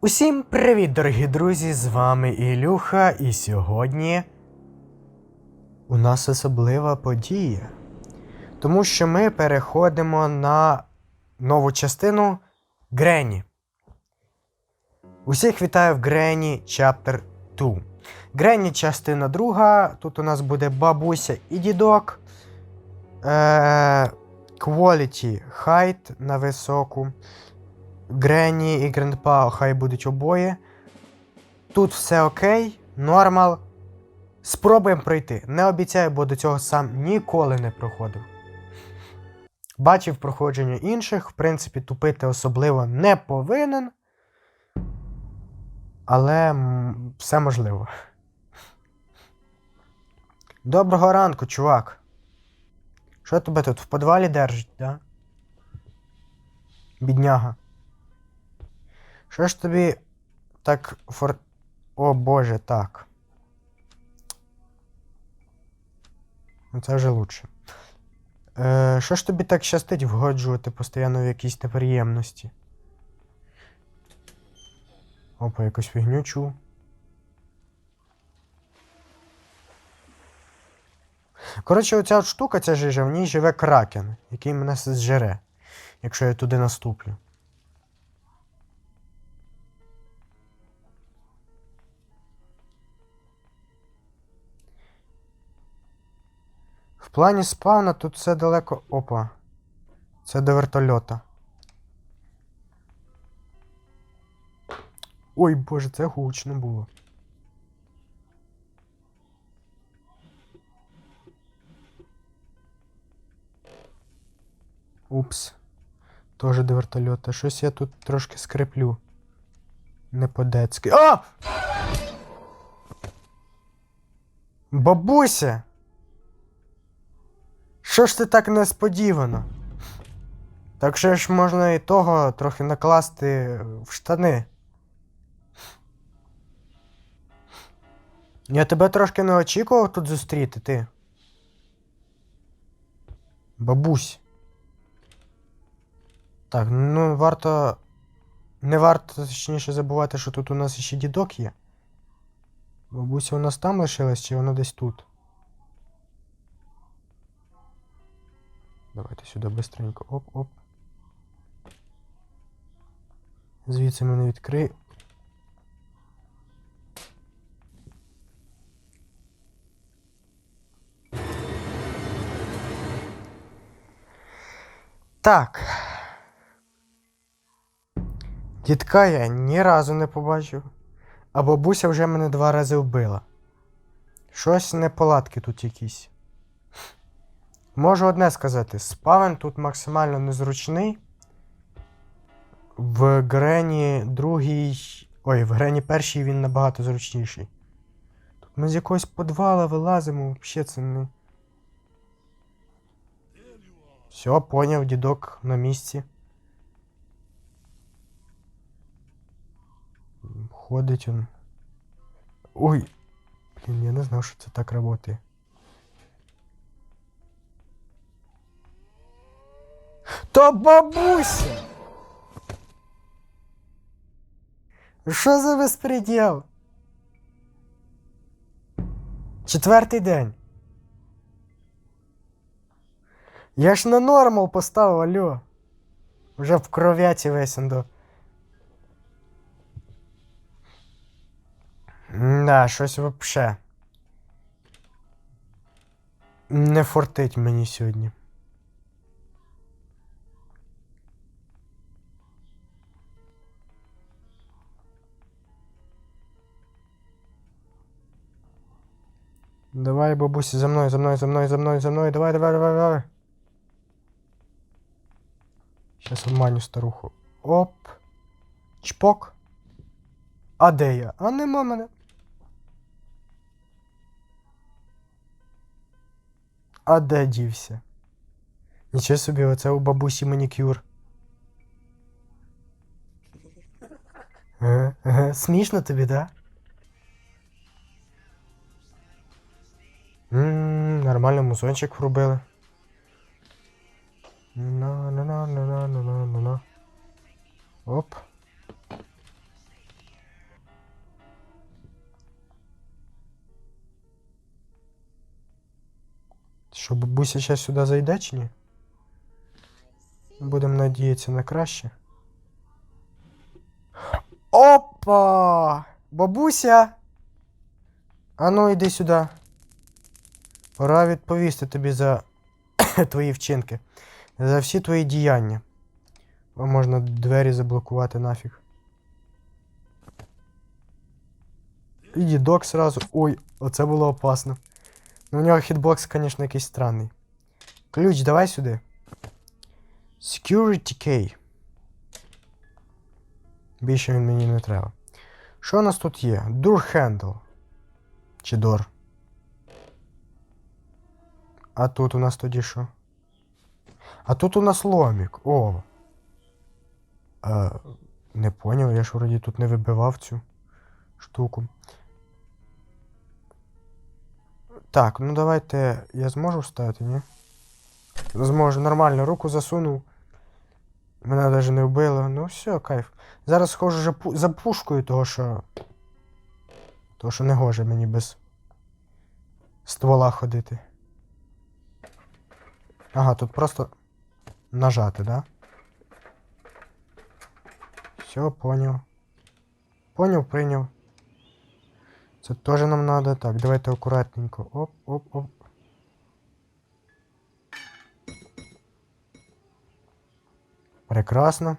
Усім привіт, дорогі друзі! З вами Ілюха, і сьогодні у нас особлива подія. Тому що ми переходимо на нову частину Грені. Усіх вітаю в Грені Chapter 2. Грені частина друга. Тут у нас буде бабуся і дідок. Е- Quality Height на високу. Гренні і Грандпа хай будуть обоє. Тут все окей, нормал. Спробуємо пройти. Не обіцяю, бо до цього сам ніколи не проходив. Бачив проходження інших, в принципі, тупити особливо не повинен. Але все можливо. Доброго ранку, чувак. Що тебе тут в подвалі держить, да? Бідняга. Що ж тобі так фор... О боже, так. Ну, Це вже лучше. Е, що ж тобі так щастить вгоджувати постійно в якісь неприємності? Опа, якусь фігню чув. Коротше, оця штука, ця жижа, в ній живе кракен, який мене зжере, якщо я туди наступлю. В плані спавна тут все далеко. Опа. Це до вертольота. Ой боже, це гучно було. Упс. Тоже до вертольота. Щось я тут трошки скриплю. Не по-децьки. А! Бабуся! Що ж ти так несподівано? Так що ж можна і того трохи накласти в штани. Я тебе трошки не очікував тут зустріти, ти. Бабусь. Так, ну варто. Не варто точніше забувати, що тут у нас ще дідок є. Бабуся у нас там лишилась, чи вона десь тут? Давайте сюди быстренько. Оп-оп. Звідси мене відкрию. Так. Дідка я ні разу не побачив, а бабуся вже мене два рази вбила. Щось неполадки тут якісь. Можу одне сказати, спавен тут максимально незручний. В Грені другій. Ой, в Грені першій він набагато зручніший. Тут ми з якогось подвала вилазимо, взагалі це не. Все, поняв, дідок на місці. Ходить он. Ой! Блін, я не знав, що це так працює. То бабуся! Що за безпреділ? Четвертий день. Я ж на нормал поставив, алло. Вже в кров'яці весь ендо. Да, щось вообще. Не фортить мені сьогодні. Давай, бабуся, за мною, за мною, за мною, за мною, за мною. Давай, давай, давай, давай. Сейчас обманю старуху. Оп. Чпок. А де я? А нема мене. А де дівся? Нічого собі, оце у бабусі манікюр. Ага, ага. Смішно тобі, да? Нормально музончик врубили. на на на на на на на на на Оп. Що, бабуся зараз сюди зайде чи ні? Будемо надіятися на краще. Опа! Бабуся! А ну йди сюди. Пора відповісти тобі за твої вчинки, за всі твої діяння. Можна двері заблокувати нафіг. І дідок сразу. Ой, оце було опасно. Ну, у нього хітбокс, звісно, якийсь странний. Ключ, давай сюди. Security key. Більше він мені не треба. Що у нас тут є? Door handle. Чи door? А тут у нас тоді що? А тут у нас ломік. О. Е, не поняв, я ж вроді тут не вибивав цю штуку. Так, ну давайте. Я зможу вставити, ні? Зможу, нормально, руку засунув. Мене навіть не вбило. Ну все, кайф. Зараз схожу за пушкою, того що. Того, що не гоже мені без ствола ходити. Ага, тут просто нажати, да? Все, поняв. Поняв, прийняв. Це теж нам надо. Так, давайте акуратненько. Оп, оп, оп. Прекрасно.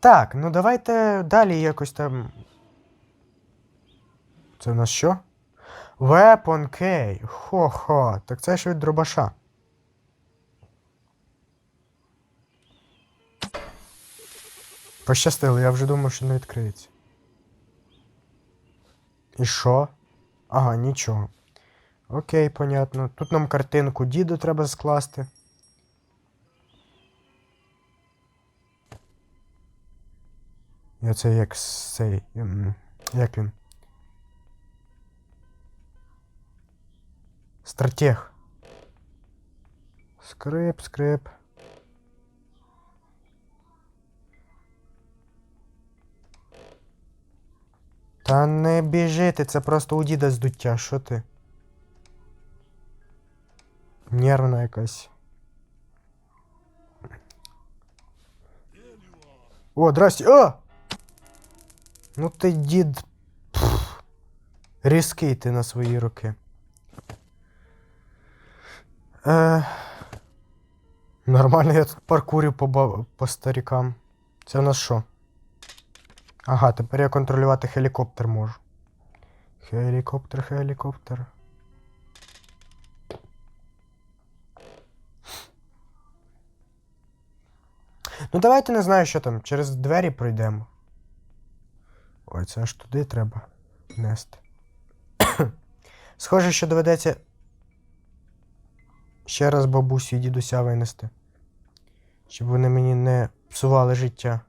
Так, ну давайте далі якось там. Це у нас що? Weapon Key. Хо-хо. Так це ж від дробаша. Пощастило, я вже думав, що не відкриється. І що? Ага, нічого. Окей, понятно. Тут нам картинку діду треба скласти. І оце як цей. ем, Як він? Стратег. Скрип, скрип. Та не біжи ти, це просто у діда здуття, що ти? Нервна якась. О, здрасте. О! Ну ти дід. Пф, різкий ти на свої роки. Е, нормально я тут паркурю по, по старікам. Це у нас що? Ага, тепер я контролювати гелікоптер можу. Гелікоптер, гелікоптер. Ну давайте не знаю, що там. Через двері пройдемо. Ой, це аж туди треба нести. Схоже, що доведеться ще раз бабусю і дідуся винести. Щоб вони мені не псували життя.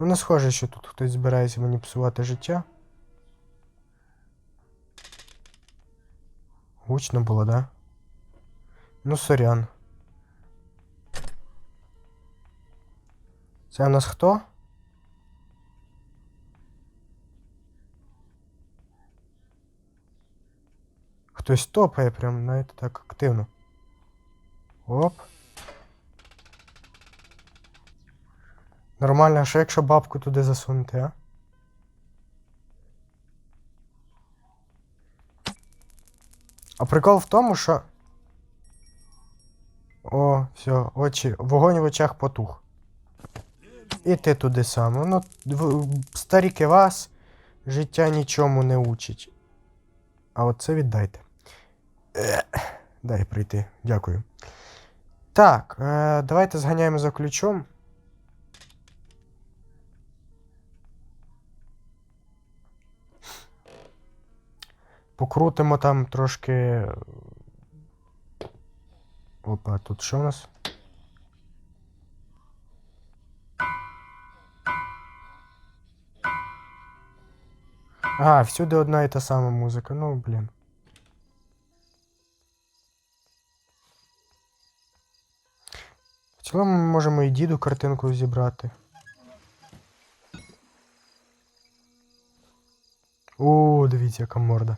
Ну, не схоже, що тут хтось збирається мені псувати життя. Гучно було, да? Ну, сорян. Це у нас хто? Хтось топає прям, знаєте, так активно. Оп. Нормально, а що якщо бабку туди засунути, а? А прикол в тому, що. О, все, очі. Вогонь в очах потух. І ти туди саме. Ну, старіки вас життя нічому не учить. А от це віддайте. Дай прийти. Дякую. Так, е, давайте зганяємо за ключом. Покрутимо там трошки. Опа, тут що у нас? А, всюди одна і та сама музика, ну блін. В цілому ми можемо і діду картинку зібрати. О, дивіться, яка морда.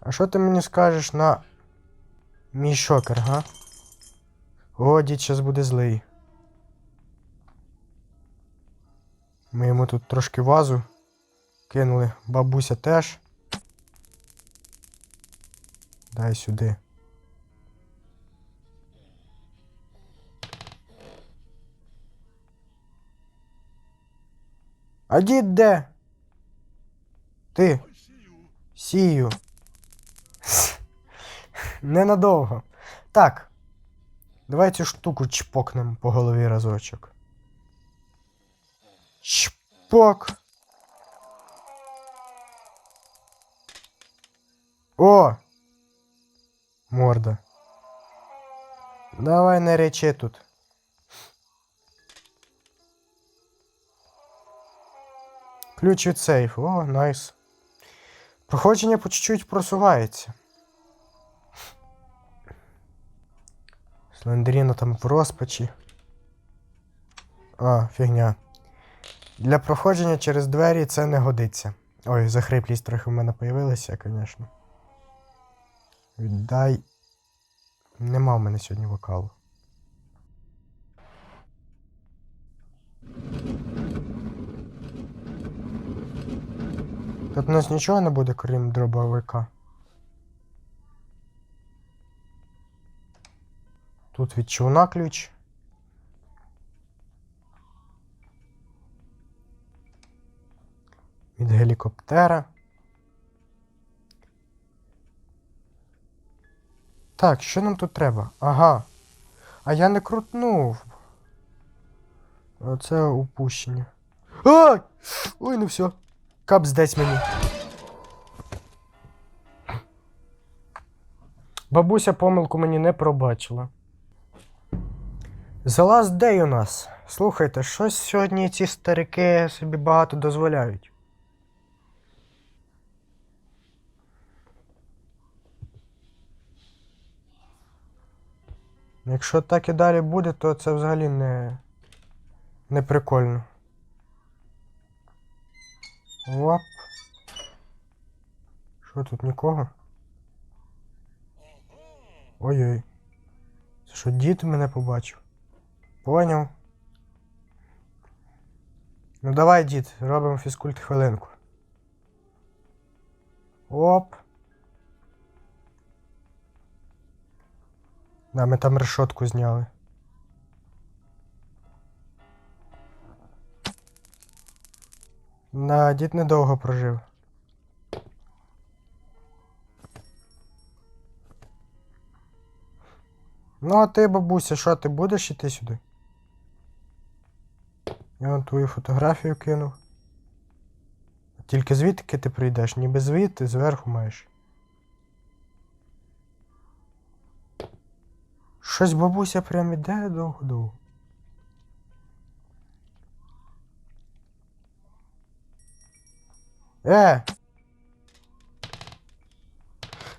А що ти мені скажеш на мій шокер, га? О, дід зараз буде злий. Ми йому тут трошки вазу кинули. Бабуся теж. Дай сюди. А дід де? Ти? Сію. Ненадовго. Так. Давай цю штуку чпокнем по голові разочок. Чпок. О! Морда. Давай не речи тут. Ключ від сейфу. О, найс. Проходження по чуть-чуть просувається. Слендеріна там в розпачі. А, фігня. Для проходження через двері це не годиться. Ой, захриплість трохи в мене появилася, звісно. Віддай. Нема в мене сьогодні вокалу. Тут у нас нічого не буде, крім дробовика. Тут від човна ключ. Від гелікоптера. Так, що нам тут треба? Ага. А я не крутнув. Оце упущення. Ай! Ой, ну все. Капс десь мені. Бабуся помилку мені не пробачила. The Last Day у нас. Слухайте, щось сьогодні ці старики собі багато дозволяють. Якщо так і далі буде, то це взагалі не, не прикольно. Оп. Що тут нікого? Ой-ой. Це що дід мене побачив? Поняв. Ну давай, дід, робимо фізкульт хвилинку. Оп. Да, ми там решетку зняли. Да, дід недовго прожив. Ну, а ти, бабуся, що ти будеш іти сюди? Я вон твою фотографію кинув. Тільки звідки ти прийдеш? Ніби звідти зверху маєш. Щось бабуся прям іде довго-довго. Е!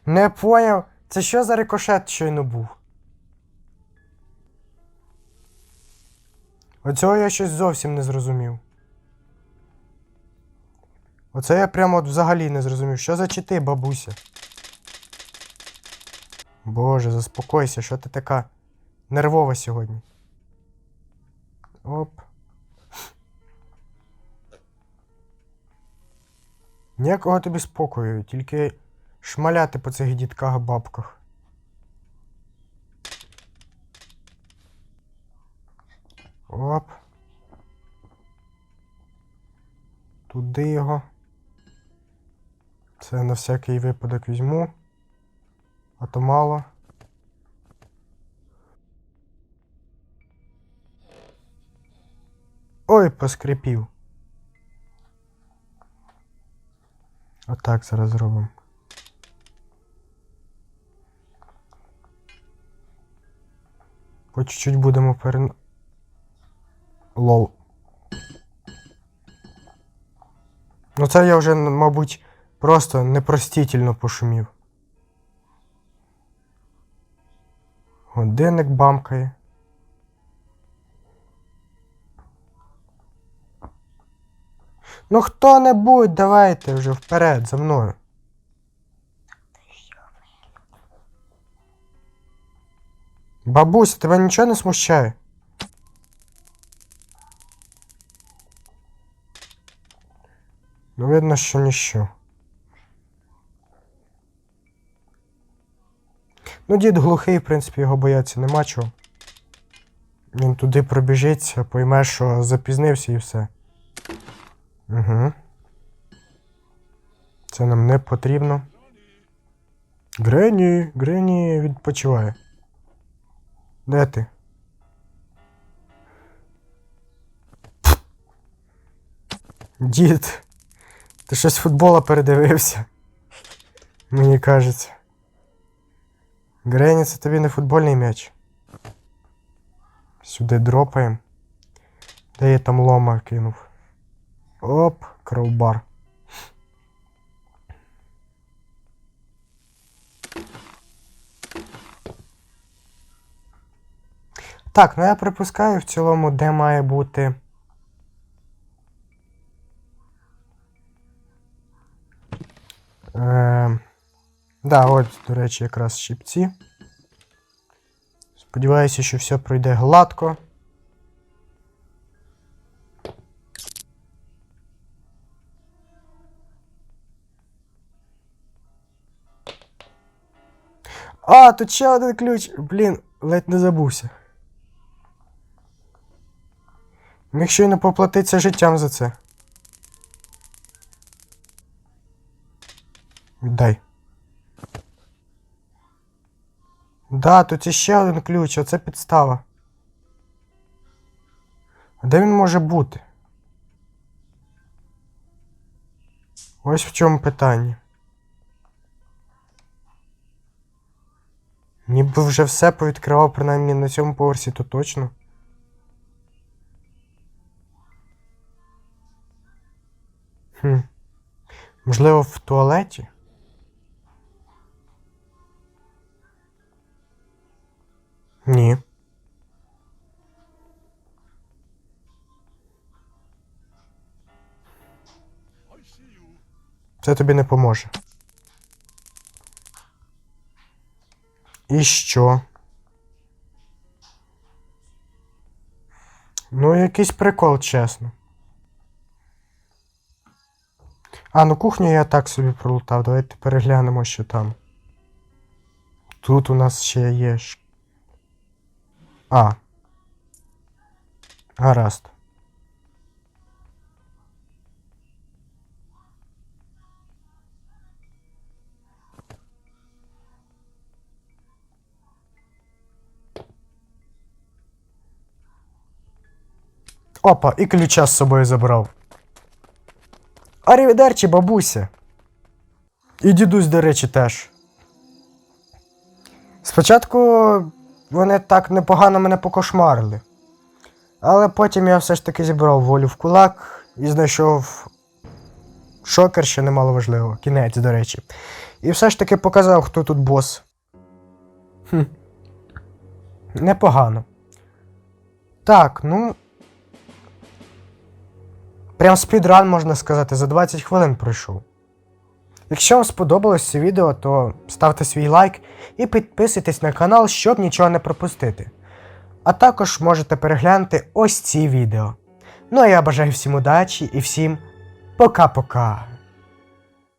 Не поняв. Це що за рикошет щойно був? Оцього я щось зовсім не зрозумів. Оце я прямо от взагалі не зрозумів. Що за чити, бабуся? Боже, заспокойся, що ти така нервова сьогодні. Оп. Ніякого тобі спокою, тільки шмаляти по цих дітках бабках. Оп. Туди його. Це на всякий випадок візьму. А то мало. Ой, поскрипів. Отак зараз зробимо. По чуть-чуть будемо перен... Лол. Ну це я вже, мабуть, просто непростительно пошумів. Годинник бамкає. Ну хто-небудь, давайте вже вперед за мною. Бабуся, тебе нічого не смущає? Ну, видно, що ніщо. Ну, дід глухий, в принципі, його бояться нема чого. Він туди пробіжиться, пойме, що запізнився і все. Угу. Це нам не потрібно. Грені, Грені відпочиває. Де ти? Дід, ти щось футбола передивився. Мені кажеться. Грені, це тобі не футбольний м'яч. Сюди дропаємо. Де я там лома кинув? Оп, кровбар. Так, ну я припускаю в цілому, де має бути. Да, от, до речі, якраз щипці. Сподіваюся, що все пройде гладко. А, тут ще один ключ. Блін, ледь не забувся. Міг щойно поплатитися життям за це. Віддай. Да, тут іще один ключ, оце підстава. А де він може бути? Ось в чому питання. Ніби вже все повідкривав, принаймні на цьому поверсі, то точно. Хм. Можливо, в туалеті? Ні. Це тобі не поможе. І що? Ну, якийсь прикол, чесно. А, ну кухню я так собі пролутав. Давайте переглянемо, що там. Тут у нас ще є. А. Гаразд. Опа, і ключа з собою забрав. Арівідерчі, бабуся. І дідусь, до речі, теж. Спочатку вони так непогано мене покошмарили. Але потім я все ж таки зібрав волю в кулак і знайшов шокер, що немало важливо. Кінець, до речі. І все ж таки показав, хто тут бос. Хм. Непогано. Так, ну. Прям спідран, можна сказати, за 20 хвилин пройшов. Якщо вам сподобалось це відео, то ставте свій лайк і підписуйтесь на канал, щоб нічого не пропустити. А також можете переглянути ось ці відео. Ну а я бажаю всім удачі і всім пока-пока.